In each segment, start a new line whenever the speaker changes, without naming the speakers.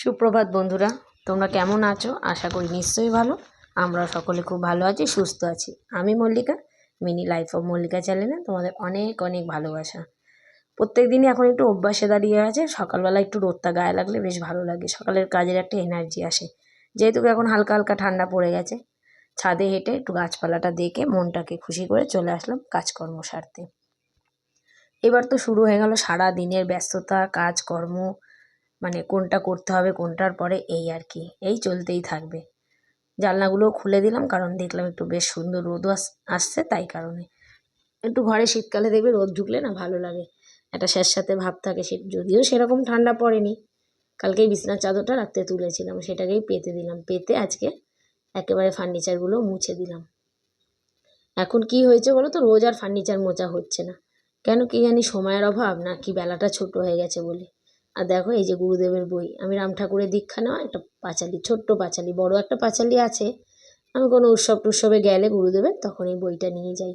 সুপ্রভাত বন্ধুরা, তোমরা কেমন আছো? আশা করি নিশ্চয়ই ভালো। আমরা সকলে খুব ভালো আছি, সুস্থ আছি। আমি Mallika, mini life of Mallika চ্যানেলে তোমাদের অনেক অনেক ভালোবাসা। প্রত্যেক দিনই এখন একটু অভ্যাসে দাঁড়িয়ে আছে, সকালবেলা একটু রোদটা গায়ে লাগলে বেশ ভালো লাগে, সকালের কাজের একটা এনার্জি আসে। যেহেতু এখন হালকা হালকা ঠান্ডা পড়ে গেছে, ছাদে হেঁটে একটু গাছপালাটা দেখে মনটাকে খুশি করে চলে আসলাম কাজকর্ম সারতে। এবার তো শুরু হয়ে গেল সারা দিনের ব্যস্ততা, কাজকর্ম মানে কোনটা করতে হবে, কোনটার পরে এই আর কি। এই চলতেই থাকবে। জানলাগুলোও খুলে দিলাম কারণ দেখলাম একটু বেশ সুন্দর রোদও আস, আসছে তাই কারণে। একটু ঘরে শীতকালে দেখবে রোদ ঢুকলে না ভালো লাগে। একটা স্যাঁতস্যাঁতে ভাব থাকে সে যদিও সেরকম ঠান্ডা পড়েনি। কালকেই বিছনার চাদরটা রাত্রে তুলেছিলাম, সেটাকেই পেতে দিলাম। পেতে আজকে একেবারে ফার্নিচারগুলো মুছে দিলাম। এখন কি হয়েছে বলো তো? রোজ আর ফার্নিচার মোচা হচ্ছে না। কেন কি জানি সময়ের অভাব না কি বেলাটা ছোট হয়ে গেছে বলে। আর দেখো এই যে গুরুদেবের বই। আমি রাম ঠাকুরের দীক্ষা নেওয়া, একটা পাঁচালি, ছোট্ট পাঁচালি, বড় একটা পাঁচালি আছে। আমি কোনো উৎসব টুৎসবে গেলে গুরুদেবের তখন এই বইটা নিয়ে যাই।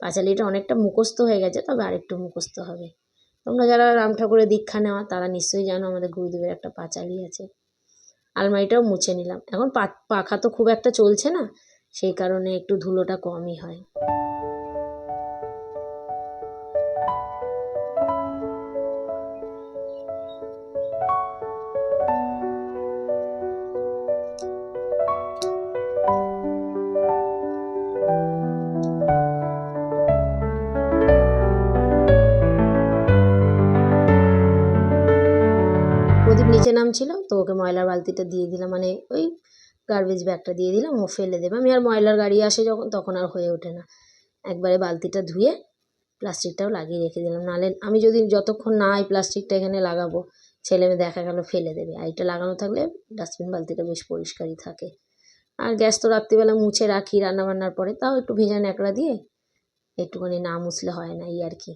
পাঁচালিটা অনেকটা মুখস্থ হয়ে গেছে, তবে আরেকটু মুখস্থ হবে। তোমরা যারা রাম ঠাকুরের দীক্ষা নেওয়া, তারা নিশ্চয়ই জানো আমাদের গুরুদেবের একটা পাঁচালি আছে। আলমারিটাও মুছে নিলাম। এখন পাখা তো খুব একটা চলছে না, সেই কারণে একটু ধুলোটা কমই হয়। প্রদীপ নিচে নামছিল, তো ওকে ময়লার বালতিটা দিয়ে দিলাম মানে ওই গার্বেজ ব্যাগটা দিয়ে দিলাম, ও ফেলে দেবে। আমি আর ময়লার গাড়ি আসে যখন, তখন আর হয়ে ওঠে না। একবারে বালতিটা ধুয়ে প্লাস্টিকটাও লাগিয়ে রেখে দিলাম। নাহলে আমি যদি যতক্ষণ না এই প্লাস্টিকটা এখানে লাগাবো, ছেলে মেয়ে দেখা গেল ফেলে দেবে। আর এটা লাগানো থাকলে ডাস্টবিন বালতিটা বেশ পরিষ্কারই থাকে। আর গ্যাস তো রাত্রিবেলা মুছে রাখি রান্নাবান্নার পরে। তাও একটু ভেজা ন্যাকড়া দিয়ে একটুখানি না মুছলে হয় না, এই আর কি।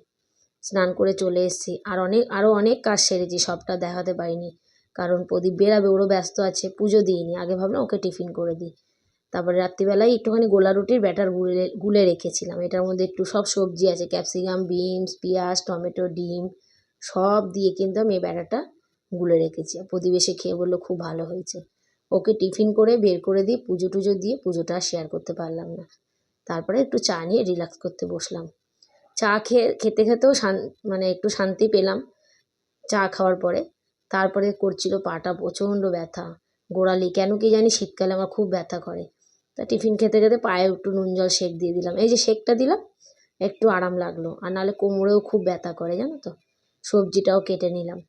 স্নান করে চলে এসেছি। আর অনেক আরও অনেক কাজ সেরেছি, সবটা দেখাতে পারিনি। কারণ প্রদীপ বেরাবে, ওরও ব্যস্ত আছে, পুজো দিইনি। আগে ভাবলাম ওকে টিফিন করে দিই। তারপরে রাত্রিবেলায় একটুখানি গোলা রুটির ব্যাটার গুলে গুলে রেখেছিলাম। এটার মধ্যে একটু সব সবজি আছে, ক্যাপসিকাম, বিনস, পেঁয়াজ, টমেটো, ডিম, সব দিয়ে কিন্তু আমি এই ব্যাটারটা গুলে রেখেছি। এসে খেয়ে বলল, খুব ভালো হয়েছে। ওকে টিফিন করে বের করে দিয়ে পুজো টুজো দিয়ে পুজোটা শেয়ার করতে পারলাম না। তারপরে একটু চা নিয়ে রিল্যাক্স করতে বসলাম। চা খেয়ে, খেতে খেতেও শান মানে একটু শান্তি পেলাম চা খাওয়ার পরে। তারপরে করছিল পাটা প্রচণ্ড ব্যথা। গোড়ালি, কেন কি জানি শীতকালে আমার খুব ব্যথা করে। তা টিফিন খেতে খেতে পায়ে একটু নুন জল শেক দিয়ে দিলাম। এই যে শেকটা দিলাম, একটু আরাম লাগল। আর নাহলে কোমরেও খুব ব্যথা করে, জানো তো? সবজিটাও কেটে নিলাম।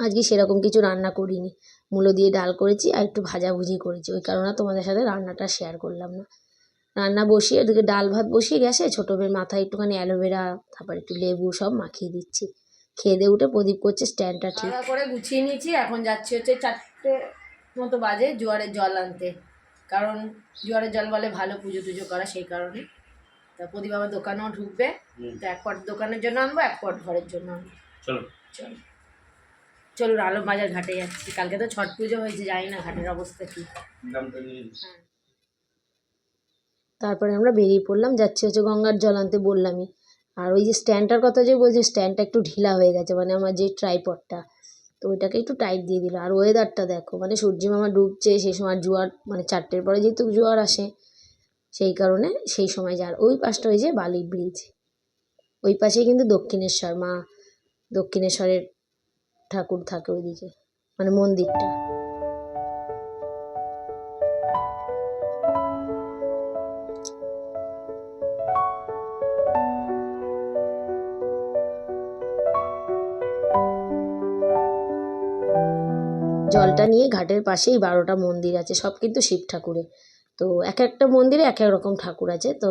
আজকে সেরকম কিছু রান্না করিনি। মূলো দিয়ে ডাল করেছি আর একটু ভাজাভুজি করেছি। ওই কারণে তোমাদের সাথে রান্নাটা শেয়ার করলাম না। রান্না বসিয়ে ওদিকে ডাল ভাত বসিয়ে গেছে ছোটো মেয়ের মাথায় একটুখানি অ্যালোভেরা তারপর একটু লেবু সব মাখিয়ে দিচ্ছি। খেয়ে দিয়ে উঠে প্রদীপ করছে স্ট্যান্ডটা ঠিক। করে গুছিয়ে নিয়েছি এখন যাচ্ছি হচ্ছে চারটে মতো বাজে জোয়ারের জল আনতে। কারণ জোয়ারের জল বলে ভালো পুজো টুজো করা সেই কারণে। তা প্রদীপ আবার দোকানেও ঢুকবে তো এক পট দোকানের জন্য আনব এক পট ঘরের জন্য আনব।
চলো।
চলো। চলুন আলম বাজার ঘাটে যাচ্ছি। কালকে তো ছট পুজো হয়েছে, জানি না ঘাটের অবস্থা কী। তারপরে আমরা বেরিয়ে পড়লাম, যাচ্ছি হচ্ছে গঙ্গার জল আনতে বললামই। আর ওই যে স্ট্যান্ডটার কথা যে বলছি, স্ট্যান্ডটা একটু ঢিলা হয়ে গেছে মানে আমার যে ট্রাইপডটা, তো ওইটাকে একটু টাইট দিয়ে দিল। আর ওয়েদারটা দেখো মানে সূর্য মামা ডুবছে, সেই সময় জোয়ার মানে চারটের পরে যেহেতু জোয়ার আসে, সেই কারণে সেই সময় যার। ওই পাশটা ওই যে বালি ব্রিজ ওই পাশেই কিন্তু দক্ষিণেশ্বর, মা দক্ষিণেশ্বরের ঠাকুর থাকে ওইদিকে মানে মন্দিরটা। জলটা নিয়ে ঘাটের পাশেই বারোটা মন্দির আছে, সব কিন্তু শিব ঠাকুরের তো এক একটা মন্দিরে এক এক রকম ঠাকুর আছে, তো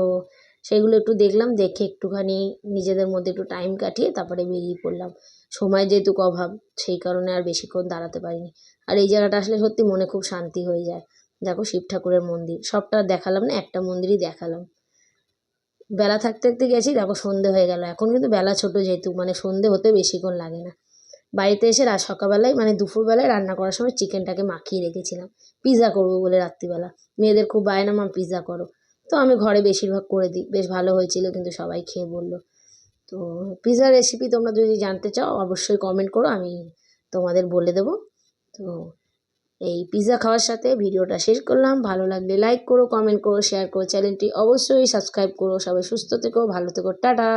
সেগুলো একটু দেখলাম, দেখে একটুখানি নিজেদের মধ্যে একটু টাইম কাটিয়ে তারপরে বেরিয়ে পড়লাম। সময় যেহেতু অভাব, সেই কারণে আর বেশিক্ষণ দাঁড়াতে পারিনি। আর এই জায়গাটা আসলে সত্যি মনে খুব শান্তি হয়ে যায়। দেখো শিব ঠাকুরের মন্দির, সবটা দেখালাম না, একটা মন্দিরই দেখালাম। বেলা থাকতে থাকতে গেছি, দেখো সন্ধে হয়ে গেল। এখন কিন্তু বেলা ছোট যেহেতু মানে সন্ধে হতে বেশিক্ষণ লাগে না। বাড়িতে এসে রাত সকালবেলায় মানে দুপুরবেলায় রান্না করার সময় চিকেনটাকে মাখিয়ে রেখেছিলাম। পিৎজা করব বলে রাত্রিবেলা। মেয়েদের খুব বায়না, মা পিৎজা করো। তো আমি ঘরে বেশিরভাগ করে দিই। বেশ ভালো হয়েছিল, কিন্তু সবাই খেয়ে বলল, তো পিৎজার রেসিপি তোমরা যদি জানতে চাও, অবশ্যই কমেন্ট করো, আমি তোমাদের বলে দেবো। তো এই পিৎজা খাওয়ার সাথে ভিডিওটা শেষ করলাম। ভালো লাগলে লাইক করো কমেন্ট করো শেয়ার করো চ্যানেলটি অবশ্যই সাবস্ক্রাইব করো। সবাই সুস্থ থেকো, ভালো থেকো, টাটা!